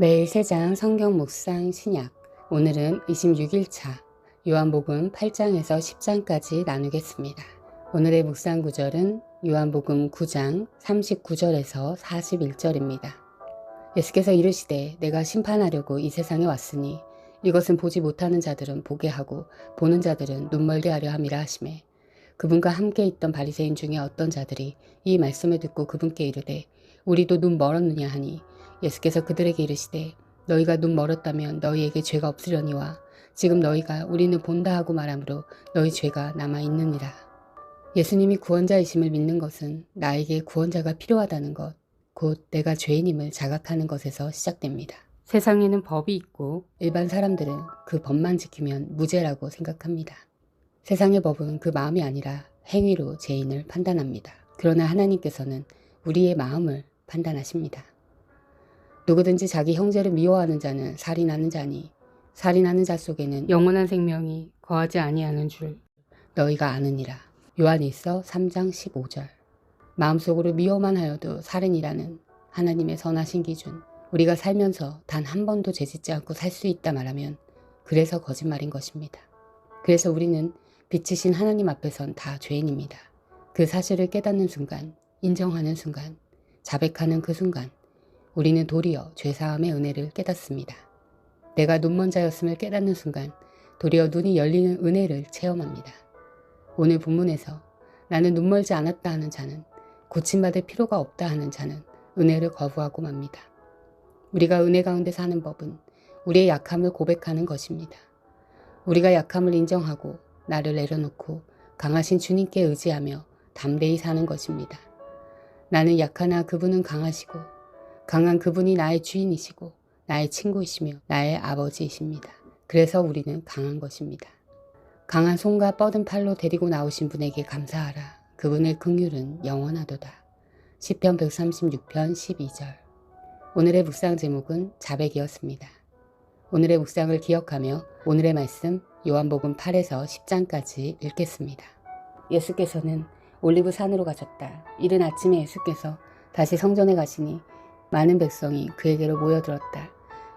매일 세장 성경 묵상 신약 오늘은 26일차 요한복음 8장에서 10장까지 나누겠습니다. 오늘의 묵상 구절은 요한복음 9장 39절에서 41절입니다. 예수께서 이르시되 내가 심판하려고 이 세상에 왔으니 이것은 보지 못하는 자들은 보게 하고 보는 자들은 눈멀게 하려 함이라 하심에 그분과 함께 있던 바리새인 중에 어떤 자들이 이 말씀을 듣고 그분께 이르되 우리도 눈 멀었느냐 하니 예수께서 그들에게 이르시되 너희가 눈 멀었다면 너희에게 죄가 없으려니와 지금 너희가 우리는 본다 하고 말하므로 너희 죄가 남아 있느니라. 예수님이 구원자이심을 믿는 것은 나에게 구원자가 필요하다는 것, 곧 내가 죄인임을 자각하는 것에서 시작됩니다. 세상에는 법이 있고 일반 사람들은 그 법만 지키면 무죄라고 생각합니다. 세상의 법은 그 마음이 아니라 행위로 죄인을 판단합니다. 그러나 하나님께서는 우리의 마음을 판단하십니다. 누구든지 자기 형제를 미워하는 자는 살인하는 자니 살인하는 자 속에는 영원한 생명이 거하지 아니하는 줄 너희가 아느니라. 요한일서 3장 15절. 마음속으로 미워만 하여도 살인이라는 하나님의 선하신 기준. 우리가 살면서 단 한 번도 죄짓지 않고 살 수 있다 말하면 그래서 거짓말인 것입니다. 그래서 우리는 빛이신 하나님 앞에선 다 죄인입니다. 그 사실을 깨닫는 순간, 인정하는 순간, 자백하는 그 순간, 우리는 도리어 죄사함의 은혜를 깨닫습니다. 내가 눈먼 자였음을 깨닫는 순간, 도리어 눈이 열리는 은혜를 체험합니다. 오늘 본문에서 나는 눈멀지 않았다 하는 자는 고침받을 필요가 없다 하는 자는 은혜를 거부하고 맙니다. 우리가 은혜 가운데 사는 법은 우리의 약함을 고백하는 것입니다. 우리가 약함을 인정하고 나를 내려놓고 강하신 주님께 의지하며 담대히 사는 것입니다. 나는 약하나 그분은 강하시고 강한 그분이 나의 주인이시고 나의 친구이시며 나의 아버지이십니다. 그래서 우리는 강한 것입니다. 강한 손과 뻗은 팔로 데리고 나오신 분에게 감사하라. 그분의 긍휼은 영원하도다. 시편 136편 12절. 오늘의 묵상 제목은 자백이었습니다. 오늘의 묵상을 기억하며 오늘의 말씀 요한복음 8에서 10장까지 읽겠습니다. 예수께서는 올리브 산으로 가셨다. 이른 아침에 예수께서 다시 성전에 가시니 많은 백성이 그에게로 모여들었다.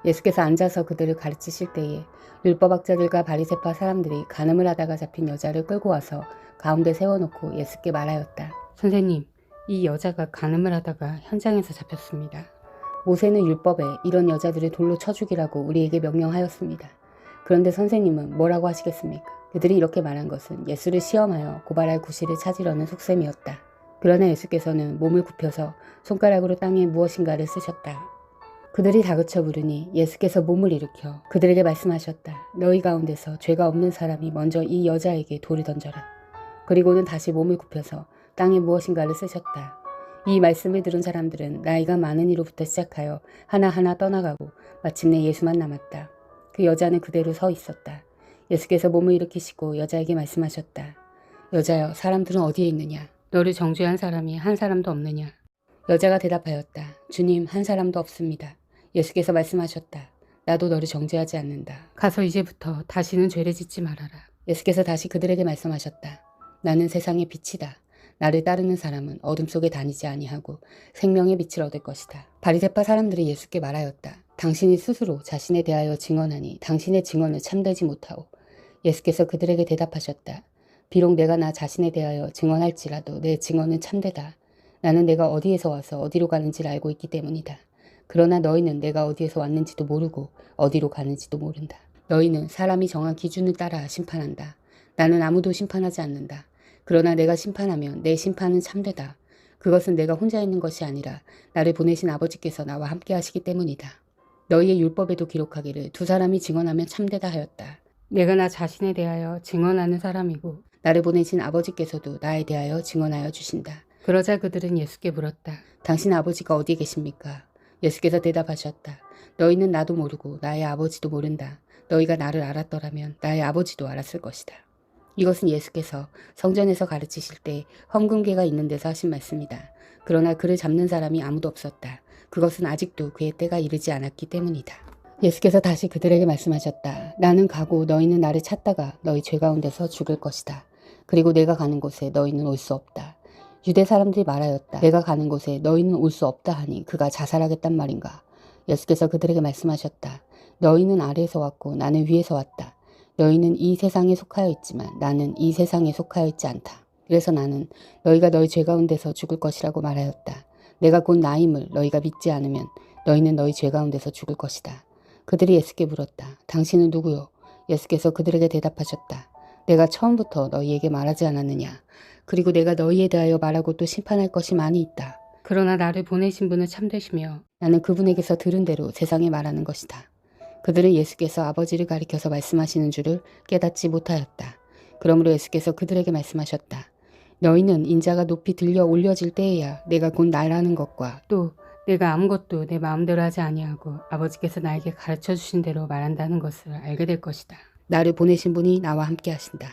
예수께서 앉아서 그들을 가르치실 때에 율법학자들과 바리새파 사람들이 간음을 하다가 잡힌 여자를 끌고 와서 가운데 세워놓고 예수께 말하였다. 선생님, 이 여자가 간음을 하다가 현장에서 잡혔습니다. 모세는 율법에 이런 여자들을 돌로 쳐 죽이라고 우리에게 명령하였습니다. 그런데 선생님은 뭐라고 하시겠습니까? 그들이 이렇게 말한 것은 예수를 시험하여 고발할 구실을 찾으려는 속셈이었다. 그러나 예수께서는 몸을 굽혀서 손가락으로 땅에 무엇인가를 쓰셨다. 그들이 다그쳐 부르니 예수께서 몸을 일으켜 그들에게 말씀하셨다. 너희 가운데서 죄가 없는 사람이 먼저 이 여자에게 돌을 던져라. 그리고는 다시 몸을 굽혀서 땅에 무엇인가를 쓰셨다. 이 말씀을 들은 사람들은 나이가 많은 이로부터 시작하여 하나하나 떠나가고 마침내 예수만 남았다. 그 여자는 그대로 서 있었다. 예수께서 몸을 일으키시고 여자에게 말씀하셨다. 여자여, 사람들은 어디에 있느냐? 너를 정죄한 사람이 한 사람도 없느냐? 여자가 대답하였다. 주님, 한 사람도 없습니다. 예수께서 말씀하셨다. 나도 너를 정죄하지 않는다. 가서 이제부터 다시는 죄를 짓지 말아라. 예수께서 다시 그들에게 말씀하셨다. 나는 세상의 빛이다. 나를 따르는 사람은 어둠 속에 다니지 아니하고 생명의 빛을 얻을 것이다. 바리새파 사람들이 예수께 말하였다. 당신이 스스로 자신에 대하여 증언하니 당신의 증언을 참되지 못하오. 예수께서 그들에게 대답하셨다. 비록 내가 나 자신에 대하여 증언할지라도 내 증언은 참되다. 나는 내가 어디에서 와서 어디로 가는지를 알고 있기 때문이다. 그러나 너희는 내가 어디에서 왔는지도 모르고 어디로 가는지도 모른다. 너희는 사람이 정한 기준을 따라 심판한다. 나는 아무도 심판하지 않는다. 그러나 내가 심판하면 내 심판은 참되다. 그것은 내가 혼자 있는 것이 아니라 나를 보내신 아버지께서 나와 함께 하시기 때문이다. 너희의 율법에도 기록하기를 두 사람이 증언하면 참되다 하였다. 내가 나 자신에 대하여 증언하는 사람이고 나를 보내신 아버지께서도 나에 대하여 증언하여 주신다. 그러자 그들은 예수께 물었다. 당신 아버지가 어디 계십니까? 예수께서 대답하셨다. 너희는 나도 모르고 나의 아버지도 모른다. 너희가 나를 알았더라면 나의 아버지도 알았을 것이다. 이것은 예수께서 성전에서 가르치실 때 헌금계가 있는 데서 하신 말씀이다. 그러나 그를 잡는 사람이 아무도 없었다. 그것은 아직도 그의 때가 이르지 않았기 때문이다. 예수께서 다시 그들에게 말씀하셨다. 나는 가고 너희는 나를 찾다가 너희 죄 가운데서 죽을 것이다. 그리고 내가 가는 곳에 너희는 올 수 없다. 유대 사람들이 말하였다. 내가 가는 곳에 너희는 올 수 없다 하니 그가 자살하겠단 말인가. 예수께서 그들에게 말씀하셨다. 너희는 아래에서 왔고 나는 위에서 왔다. 너희는 이 세상에 속하여 있지만 나는 이 세상에 속하여 있지 않다. 그래서 나는 너희가 너희 죄 가운데서 죽을 것이라고 말하였다. 내가 곧 나임을 너희가 믿지 않으면 너희는 너희 죄 가운데서 죽을 것이다. 그들이 예수께 물었다. 당신은 누구요? 예수께서 그들에게 대답하셨다. 내가 처음부터 너희에게 말하지 않았느냐? 그리고 내가 너희에 대하여 말하고 또 심판할 것이 많이 있다. 그러나 나를 보내신 분은 참되시며 나는 그분에게서 들은 대로 세상에 말하는 것이다. 그들은 예수께서 아버지를 가리켜서 말씀하시는 줄을 깨닫지 못하였다. 그러므로 예수께서 그들에게 말씀하셨다. 너희는 인자가 높이 들려 올려질 때에야 내가 곧 나라는 것과 또 내가 아무것도 내 마음대로 하지 아니하고 아버지께서 나에게 가르쳐 주신 대로 말한다는 것을 알게 될 것이다. 나를 보내신 분이 나와 함께 하신다.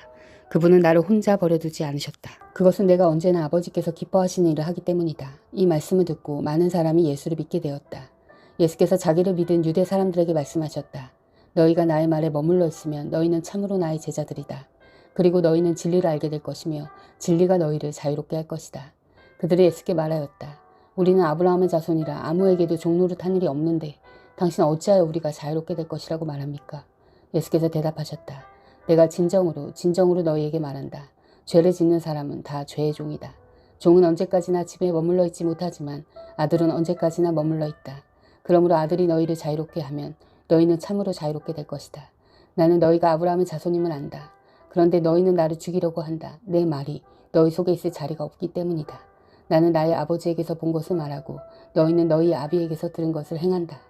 그분은 나를 혼자 버려두지 않으셨다. 그것은 내가 언제나 아버지께서 기뻐하시는 일을 하기 때문이다. 이 말씀을 듣고 많은 사람이 예수를 믿게 되었다. 예수께서 자기를 믿은 유대 사람들에게 말씀하셨다. 너희가 나의 말에 머물러 있으면 너희는 참으로 나의 제자들이다. 그리고 너희는 진리를 알게 될 것이며 진리가 너희를 자유롭게 할 것이다. 그들이 예수께 말하였다. 우리는 아브라함의 자손이라 아무에게도 종노릇 한 일이 없는데 당신 어찌하여 우리가 자유롭게 될 것이라고 말합니까? 예수께서 대답하셨다. 내가 진정으로 진정으로 너희에게 말한다. 죄를 짓는 사람은 다 죄의 종이다. 종은 언제까지나 집에 머물러 있지 못하지만 아들은 언제까지나 머물러 있다. 그러므로 아들이 너희를 자유롭게 하면 너희는 참으로 자유롭게 될 것이다. 나는 너희가 아브라함의 자손임을 안다. 그런데 너희는 나를 죽이려고 한다. 내 말이 너희 속에 있을 자리가 없기 때문이다. 나는 나의 아버지에게서 본 것을 말하고 너희는 너희 아비에게서 들은 것을 행한다.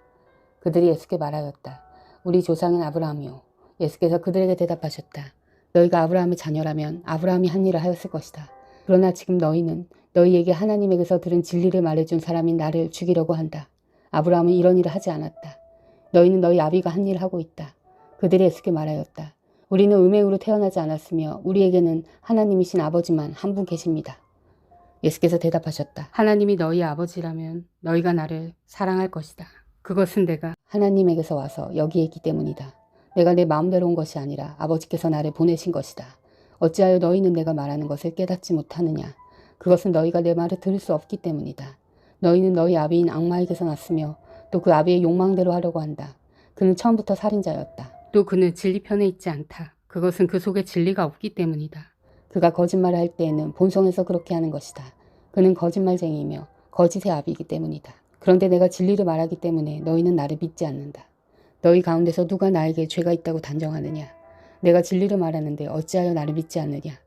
그들이 예수께 말하였다. 우리 조상은 아브라함이요. 예수께서 그들에게 대답하셨다. 너희가 아브라함의 자녀라면 아브라함이 한 일을 하였을 것이다. 그러나 지금 너희는 너희에게 하나님에게서 들은 진리를 말해준 사람인 나를 죽이려고 한다. 아브라함은 이런 일을 하지 않았다. 너희는 너희 아비가 한 일을 하고 있다. 그들이 예수께 말하였다. 우리는 음행으로 태어나지 않았으며 우리에게는 하나님이신 아버지만 한 분 계십니다. 예수께서 대답하셨다. 하나님이 너희 아버지라면 너희가 나를 사랑할 것이다. 그것은 내가 하나님에게서 와서 여기에 있기 때문이다. 내가 내 마음대로 온 것이 아니라 아버지께서 나를 보내신 것이다. 어찌하여 너희는 내가 말하는 것을 깨닫지 못하느냐? 그것은 너희가 내 말을 들을 수 없기 때문이다. 너희는 너희 아비인 악마에게서 났으며 또 그 아비의 욕망대로 하려고 한다. 그는 처음부터 살인자였다. 또 그는 진리 편에 있지 않다. 그것은 그 속에 진리가 없기 때문이다. 그가 거짓말을 할 때에는 본성에서 그렇게 하는 것이다. 그는 거짓말쟁이이며 거짓의 아비이기 때문이다. 그런데 내가 진리를 말하기 때문에 너희는 나를 믿지 않는다. 너희 가운데서 누가 나에게 죄가 있다고 단정하느냐? 내가 진리를 말하는데 어찌하여 나를 믿지 않느냐?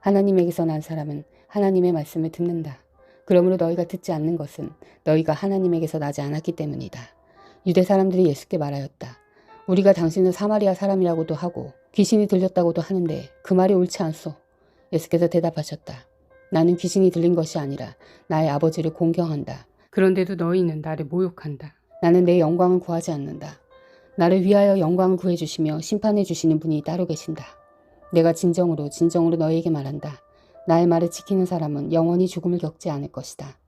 하나님에게서 난 사람은 하나님의 말씀을 듣는다. 그러므로 너희가 듣지 않는 것은 너희가 하나님에게서 나지 않았기 때문이다. 유대 사람들이 예수께 말하였다. 우리가 당신은 사마리아 사람이라고도 하고 귀신이 들렸다고도 하는데 그 말이 옳지 않소. 예수께서 대답하셨다. 나는 귀신이 들린 것이 아니라 나의 아버지를 공경한다. 그런데도 너희는 나를 모욕한다. 나는 내 영광을 구하지 않는다. 나를 위하여 영광을 구해주시며 심판해 주시는 분이 따로 계신다. 내가 진정으로 진정으로 너희에게 말한다. 나의 말을 지키는 사람은 영원히 죽음을 겪지 않을 것이다.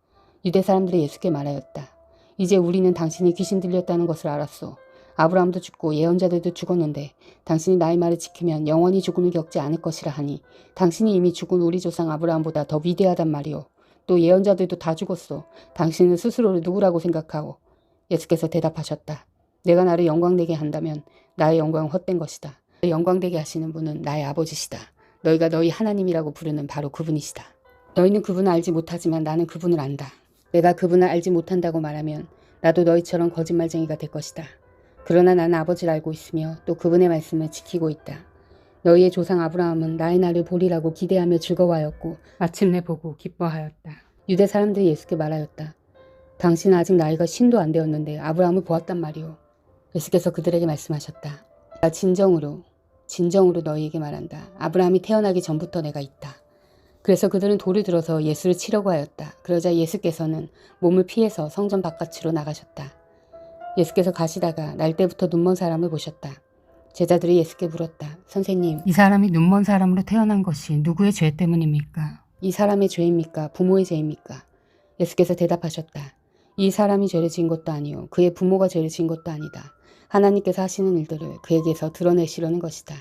유대 사람들이 예수께 말하였다. 이제 우리는 당신이 귀신 들렸다는 것을 알았소. 아브라함도 죽고 예언자들도 죽었는데 당신이 나의 말을 지키면 영원히 죽음을 겪지 않을 것이라 하니 당신이 이미 죽은 우리 조상 아브라함보다 더 위대하단 말이오. 또 예언자들도 다 죽었소. 당신은 스스로를 누구라고 생각하오? 예수께서 대답하셨다. 내가 나를 영광되게 한다면 나의 영광은 헛된 것이다. 영광되게 하시는 분은 나의 아버지시다. 너희가 너희 하나님이라고 부르는 바로 그분이시다. 너희는 그분을 알지 못하지만 나는 그분을 안다. 내가 그분을 알지 못한다고 말하면 나도 너희처럼 거짓말쟁이가 될 것이다. 그러나 나는 아버지를 알고 있으며 또 그분의 말씀을 지키고 있다. 너희의 조상 아브라함은 나의 날을 보리라고 기대하며 즐거워하였고 마침내 보고 기뻐하였다. 유대 사람들이 예수께 말하였다. 당신은 아직 나이가 신도 안 되었는데 아브라함을 보았단 말이오. 예수께서 그들에게 말씀하셨다. 나 진정으로 진정으로 너희에게 말한다. 아브라함이 태어나기 전부터 내가 있다. 그래서 그들은 돌을 들어서 예수를 치려고 하였다. 그러자 예수께서는 몸을 피해서 성전 바깥으로 나가셨다. 예수께서 가시다가 날 때부터 눈먼 사람을 보셨다. 제자들이 예수께 물었다. 선생님, 이 사람이 눈먼 사람으로 태어난 것이 누구의 죄 때문입니까? 이 사람의 죄입니까? 부모의 죄입니까? 예수께서 대답하셨다. 이 사람이 죄를 지은 것도 아니요. 그의 부모가 죄를 지은 것도 아니다. 하나님께서 하시는 일들을 그에게서 드러내시려는 것이다.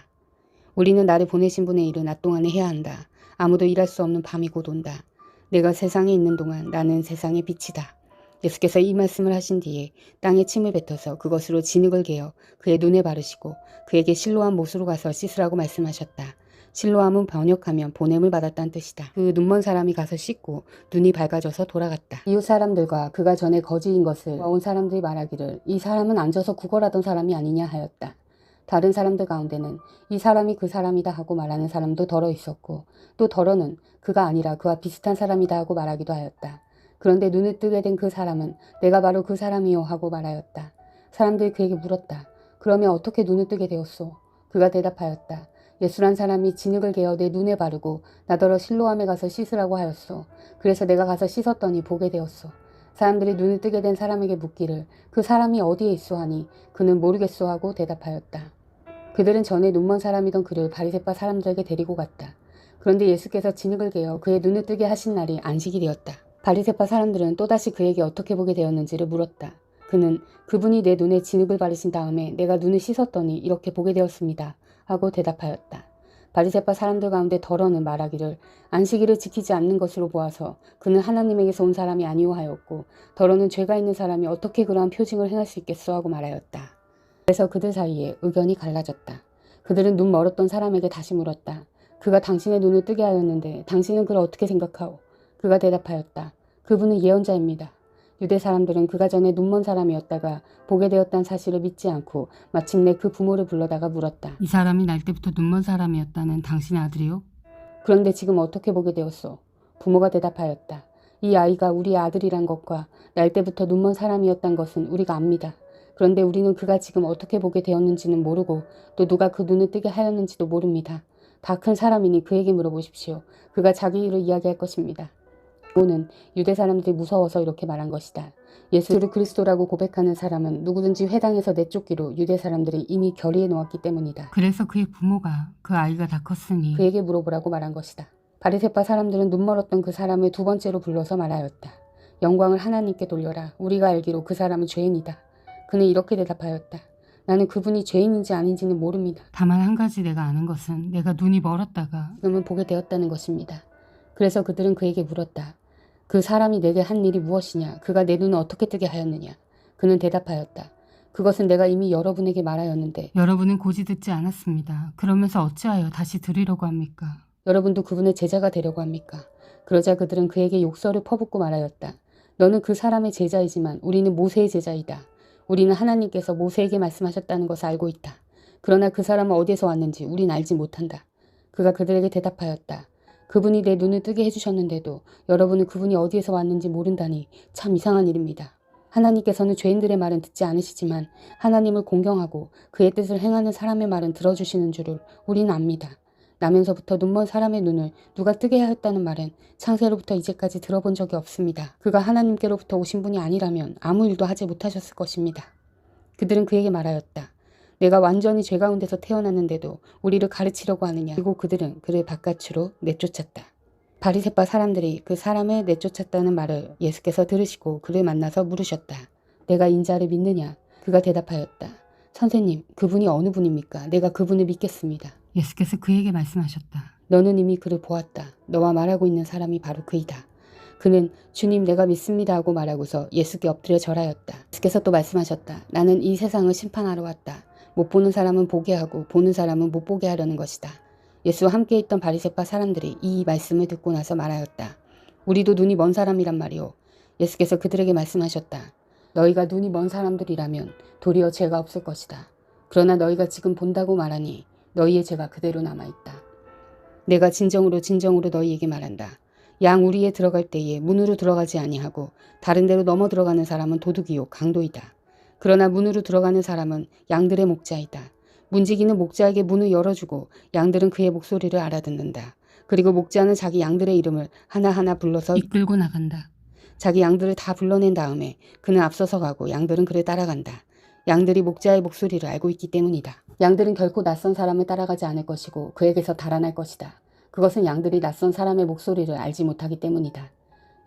우리는 나를 보내신 분의 일을 낮 동안에 해야 한다. 아무도 일할 수 없는 밤이 곧 온다. 내가 세상에 있는 동안 나는 세상의 빛이다. 예수께서 이 말씀을 하신 뒤에 땅에 침을 뱉어서 그것으로 진흙을 개어 그의 눈에 바르시고 그에게 실로암 못으로 가서 씻으라고 말씀하셨다. 실로암은 번역하면 보냄을 받았다는 뜻이다. 그 눈먼 사람이 가서 씻고 눈이 밝아져서 돌아갔다. 이웃 사람들과 그가 전에 거지인 것을 온 사람들이 말하기를 이 사람은 앉아서 구걸하던 사람이 아니냐 하였다. 다른 사람들 가운데는 이 사람이 그 사람이다 하고 말하는 사람도 덜어 있었고 또 덜어는 그가 아니라 그와 비슷한 사람이다 하고 말하기도 하였다. 그런데 눈을 뜨게 된 그 사람은 내가 바로 그 사람이요 하고 말하였다. 사람들이 그에게 물었다. 그러면 어떻게 눈을 뜨게 되었소? 그가 대답하였다. 예수란 사람이 진흙을 개어 내 눈에 바르고 나더러 실로암에 가서 씻으라고 하였소. 그래서 내가 가서 씻었더니 보게 되었소. 사람들이 눈을 뜨게 된 사람에게 묻기를 그 사람이 어디에 있소 하니 그는 모르겠소 하고 대답하였다. 그들은 전에 눈먼 사람이던 그를 바리새파 사람들에게 데리고 갔다. 그런데 예수께서 진흙을 개어 그의 눈을 뜨게 하신 날이 안식이 되었다. 바리새파 사람들은 또다시 그에게 어떻게 보게 되었는지를 물었다. 그는 그분이 내 눈에 진흙을 바르신 다음에 내가 눈을 씻었더니 이렇게 보게 되었습니다. 하고 대답하였다. 바리새파 사람들 가운데 덜어는 말하기를 안식일을 지키지 않는 것으로 보아서 그는 하나님에게서 온 사람이 아니오 하였고 덜어는 죄가 있는 사람이 어떻게 그러한 표징을 행할 수 있겠소 하고 말하였다. 그래서 그들 사이에 의견이 갈라졌다. 그들은 눈 멀었던 사람에게 다시 물었다. 그가 당신의 눈을 뜨게 하였는데 당신은 그를 어떻게 생각하오? 그가 대답하였다. 그분은 예언자입니다. 유대 사람들은 그가 전에 눈먼 사람이었다가 보게 되었다는 사실을 믿지 않고 마침내 그 부모를 불러다가 물었다. 이 사람이 날 때부터 눈먼 사람이었다는 당신의 아들이요? 그런데 지금 어떻게 보게 되었소? 부모가 대답하였다. 이 아이가 우리의 아들이란 것과 날 때부터 눈먼 사람이었단 것은 우리가 압니다. 그런데 우리는 그가 지금 어떻게 보게 되었는지는 모르고 또 누가 그 눈을 뜨게 하였는지도 모릅니다. 다 큰 사람이니 그에게 물어보십시오. 그가 자기 일을 이야기할 것입니다. 오는 유대 사람들이 무서워서 이렇게 말한 것이다. 예수를 그리스도라고 고백하는 사람은 누구든지 회당에서 내쫓기로 유대 사람들이 이미 결의해 놓았기 때문이다. 그래서 그의 부모가 그 아이가 다 컸으니 그에게 물어보라고 말한 것이다. 바리새파 사람들은 눈멀었던 그 사람을 두 번째로 불러서 말하였다. 영광을 하나님께 돌려라. 우리가 알기로 그 사람은 죄인이다. 그는 이렇게 대답하였다. 나는 그분이 죄인인지 아닌지는 모릅니다. 다만 한 가지 내가 아는 것은 내가 눈이 멀었다가 지금은 보게 되었다는 것입니다. 그래서 그들은 그에게 물었다. 그 사람이 내게 한 일이 무엇이냐? 그가 내 눈을 어떻게 뜨게 하였느냐? 그는 대답하였다. 그것은 내가 이미 여러분에게 말하였는데 여러분은 고지 듣지 않았습니다. 그러면서 어찌하여 다시 들으려고 합니까? 여러분도 그분의 제자가 되려고 합니까? 그러자 그들은 그에게 욕설을 퍼붓고 말하였다. 너는 그 사람의 제자이지만 우리는 모세의 제자이다. 우리는 하나님께서 모세에게 말씀하셨다는 것을 알고 있다. 그러나 그 사람은 어디에서 왔는지 우린 알지 못한다. 그가 그들에게 대답하였다. 그분이 내 눈을 뜨게 해주셨는데도 여러분은 그분이 어디에서 왔는지 모른다니 참 이상한 일입니다. 하나님께서는 죄인들의 말은 듣지 않으시지만 하나님을 공경하고 그의 뜻을 행하는 사람의 말은 들어주시는 줄을 우리는 압니다. 나면서부터 눈먼 사람의 눈을 누가 뜨게 하였다는 말은 창세로부터 이제까지 들어본 적이 없습니다. 그가 하나님께로부터 오신 분이 아니라면 아무 일도 하지 못하셨을 것입니다. 그들은 그에게 말하였다. 내가 완전히 죄 가운데서 태어났는데도 우리를 가르치려고 하느냐. 그리고 그들은 그를 바깥으로 내쫓았다. 바리새파 사람들이 그 사람을 내쫓았다는 말을 예수께서 들으시고 그를 만나서 물으셨다. 내가 인자를 믿느냐? 그가 대답하였다. 선생님, 그분이 어느 분입니까? 내가 그분을 믿겠습니다. 예수께서 그에게 말씀하셨다. 너는 이미 그를 보았다. 너와 말하고 있는 사람이 바로 그이다. 그는 주님 내가 믿습니다 하고 말하고서 예수께 엎드려 절하였다. 예수께서 또 말씀하셨다. 나는 이 세상을 심판하러 왔다. 못 보는 사람은 보게 하고 보는 사람은 못 보게 하려는 것이다. 예수와 함께 있던 바리새파 사람들이 이 말씀을 듣고 나서 말하였다. 우리도 눈이 먼 사람이란 말이오. 예수께서 그들에게 말씀하셨다. 너희가 눈이 먼 사람들이라면 도리어 죄가 없을 것이다. 그러나 너희가 지금 본다고 말하니 너희의 죄가 그대로 남아있다. 내가 진정으로 진정으로 너희에게 말한다. 양 우리에 들어갈 때에 문으로 들어가지 아니하고 다른 데로 넘어 들어가는 사람은 도둑이요 강도이다. 그러나 문으로 들어가는 사람은 양들의 목자이다. 문지기는 목자에게 문을 열어주고 양들은 그의 목소리를 알아듣는다. 그리고 목자는 자기 양들의 이름을 하나하나 불러서 이끌고 나간다. 자기 양들을 다 불러낸 다음에 그는 앞서서 가고 양들은 그를 따라간다. 양들이 목자의 목소리를 알고 있기 때문이다. 양들은 결코 낯선 사람을 따라가지 않을 것이고 그에게서 달아날 것이다. 그것은 양들이 낯선 사람의 목소리를 알지 못하기 때문이다.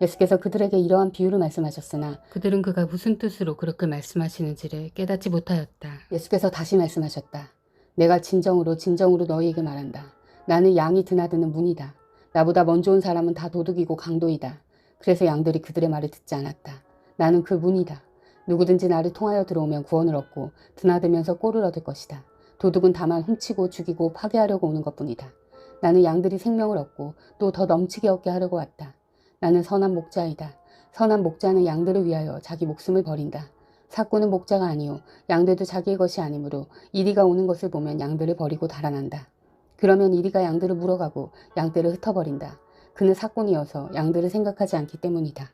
예수께서 그들에게 이러한 비유를 말씀하셨으나 그들은 그가 무슨 뜻으로 그렇게 말씀하시는지를 깨닫지 못하였다. 예수께서 다시 말씀하셨다. 내가 진정으로 진정으로 너희에게 말한다. 나는 양이 드나드는 문이다. 나보다 먼저 온 사람은 다 도둑이고 강도이다. 그래서 양들이 그들의 말을 듣지 않았다. 나는 그 문이다. 누구든지 나를 통하여 들어오면 구원을 얻고 드나들면서 꼴을 얻을 것이다. 도둑은 다만 훔치고 죽이고 파괴하려고 오는 것뿐이다. 나는 양들이 생명을 얻고 또 더 넘치게 얻게 하려고 왔다. 나는 선한 목자이다. 선한 목자는 양들을 위하여 자기 목숨을 버린다. 사꾼은 목자가 아니요 양들도 자기의 것이 아니므로 이리가 오는 것을 보면 양들을 버리고 달아난다. 그러면 이리가 양들을 물어가고 양떼를 흩어버린다. 그는 사꾼이어서 양들을 생각하지 않기 때문이다.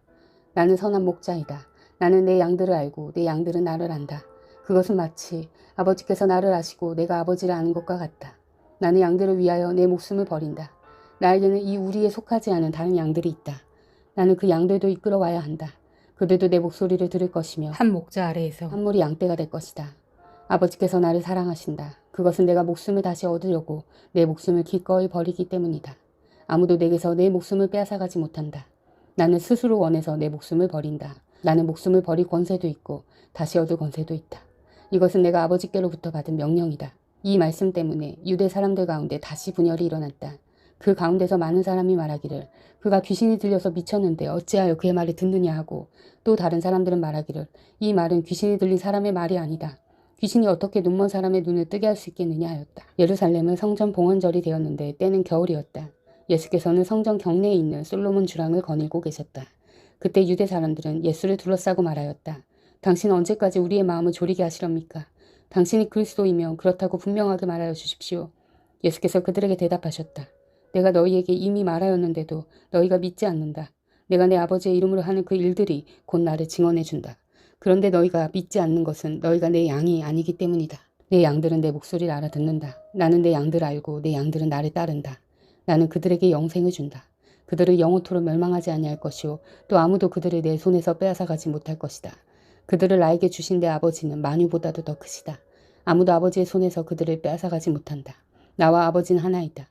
나는 선한 목자이다. 나는 내 양들을 알고 내 양들은 나를 안다. 그것은 마치 아버지께서 나를 아시고 내가 아버지를 아는 것과 같다. 나는 양들을 위하여 내 목숨을 버린다. 나에게는 이 우리에 속하지 않은 다른 양들이 있다. 나는 그 양들도 이끌어 와야 한다. 그들도 내 목소리를 들을 것이며 한 목자 아래에서 한 무리 양떼가 될 것이다. 아버지께서 나를 사랑하신다. 그것은 내가 목숨을 다시 얻으려고 내 목숨을 기꺼이 버리기 때문이다. 아무도 내게서 내 목숨을 빼앗아가지 못한다. 나는 스스로 원해서 내 목숨을 버린다. 나는 목숨을 버릴 권세도 있고 다시 얻을 권세도 있다. 이것은 내가 아버지께로부터 받은 명령이다. 이 말씀 때문에 유대 사람들 가운데 다시 분열이 일어났다. 그 가운데서 많은 사람이 말하기를 그가 귀신이 들려서 미쳤는데 어찌하여 그의 말을 듣느냐 하고 또 다른 사람들은 말하기를 이 말은 귀신이 들린 사람의 말이 아니다. 귀신이 어떻게 눈먼 사람의 눈을 뜨게 할 수 있겠느냐 하였다. 예루살렘은 성전 봉헌절이 되었는데 때는 겨울이었다. 예수께서는 성전 경내에 있는 솔로몬 주랑을 거닐고 계셨다. 그때 유대 사람들은 예수를 둘러싸고 말하였다. 당신은 언제까지 우리의 마음을 졸이게 하시렵니까? 당신이 그리스도이면 그렇다고 분명하게 말하여 주십시오. 예수께서 그들에게 대답하셨다. 내가 너희에게 이미 말하였는데도 너희가 믿지 않는다. 내가 내 아버지의 이름으로 하는 그 일들이 곧 나를 증언해 준다. 그런데 너희가 믿지 않는 것은 너희가 내 양이 아니기 때문이다. 내 양들은 내 목소리를 알아듣는다. 나는 내 양들을 알고 내 양들은 나를 따른다. 나는 그들에게 영생을 준다. 그들을 영원토록 멸망하지 아니할 것이요 또 아무도 그들을 내 손에서 빼앗아 가지 못할 것이다. 그들을 나에게 주신 내 아버지는 만유보다도 더 크시다. 아무도 아버지의 손에서 그들을 빼앗아 가지 못한다. 나와 아버지는 하나이다.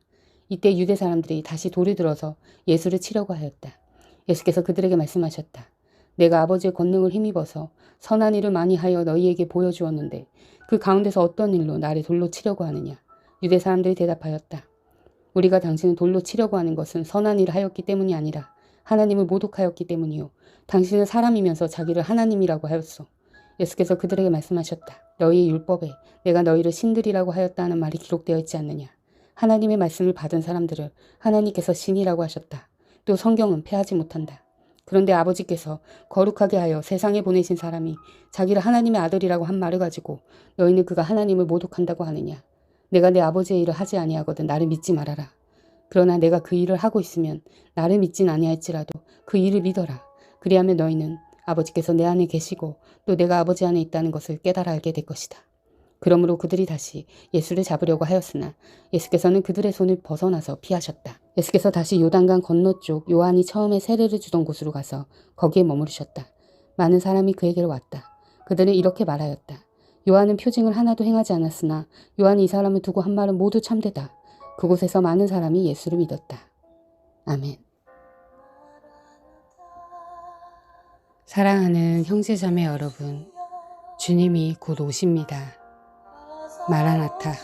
이때 유대 사람들이 다시 돌이 들어서 예수를 치려고 하였다. 예수께서 그들에게 말씀하셨다. 내가 아버지의 권능을 힘입어서 선한 일을 많이 하여 너희에게 보여주었는데 그 가운데서 어떤 일로 나를 돌로 치려고 하느냐. 유대 사람들이 대답하였다. 우리가 당신을 돌로 치려고 하는 것은 선한 일을 하였기 때문이 아니라 하나님을 모독하였기 때문이요. 당신은 사람이면서 자기를 하나님이라고 하였소. 예수께서 그들에게 말씀하셨다. 너희의 율법에 내가 너희를 신들이라고 하였다는 말이 기록되어 있지 않느냐. 하나님의 말씀을 받은 사람들을 하나님께서 신이라고 하셨다. 또 성경은 패하지 못한다. 그런데 아버지께서 거룩하게 하여 세상에 보내신 사람이 자기를 하나님의 아들이라고 한 말을 가지고 너희는 그가 하나님을 모독한다고 하느냐. 내가 내 아버지의 일을 하지 아니하거든 나를 믿지 말아라. 그러나 내가 그 일을 하고 있으면 나를 믿진 아니할지라도 그 일을 믿어라. 그리하면 너희는 아버지께서 내 안에 계시고 또 내가 아버지 안에 있다는 것을 깨달아 알게 될 것이다. 그러므로 그들이 다시 예수를 잡으려고 하였으나 예수께서는 그들의 손을 벗어나서 피하셨다. 예수께서 다시 요단강 건너쪽 요한이 처음에 세례를 주던 곳으로 가서 거기에 머무르셨다. 많은 사람이 그에게로 왔다. 그들은 이렇게 말하였다. 요한은 표징을 하나도 행하지 않았으나 요한이 이 사람을 두고 한 말은 모두 참되다. 그곳에서 많은 사람이 예수를 믿었다. 아멘. 사랑하는 형제자매 여러분, 주님이 곧 오십니다. 마라나타.